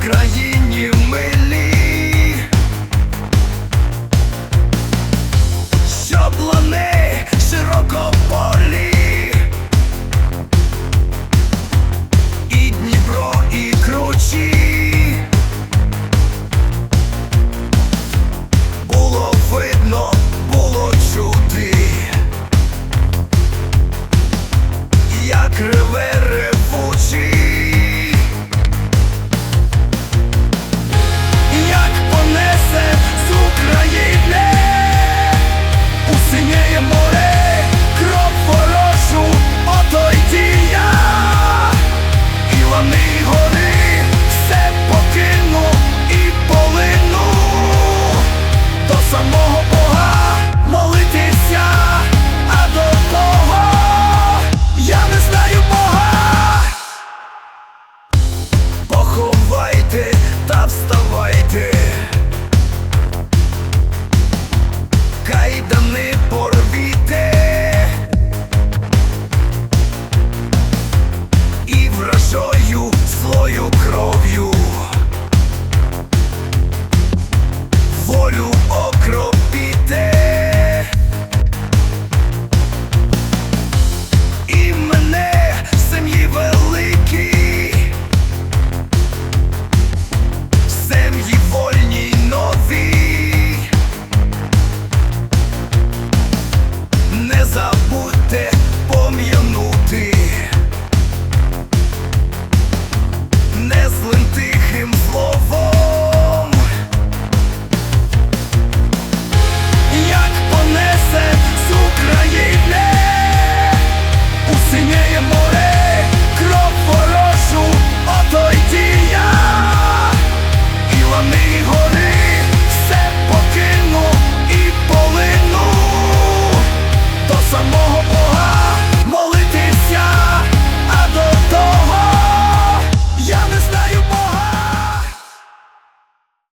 країні милі, щоб лани широко. І Дніпро, і кручі було видно, було чути, як реве. відданий. пам'янути не злим тихим словом, як понесе з України у синєє море, кров ворожу, ото й дія, і гори все покину і полину. До самого.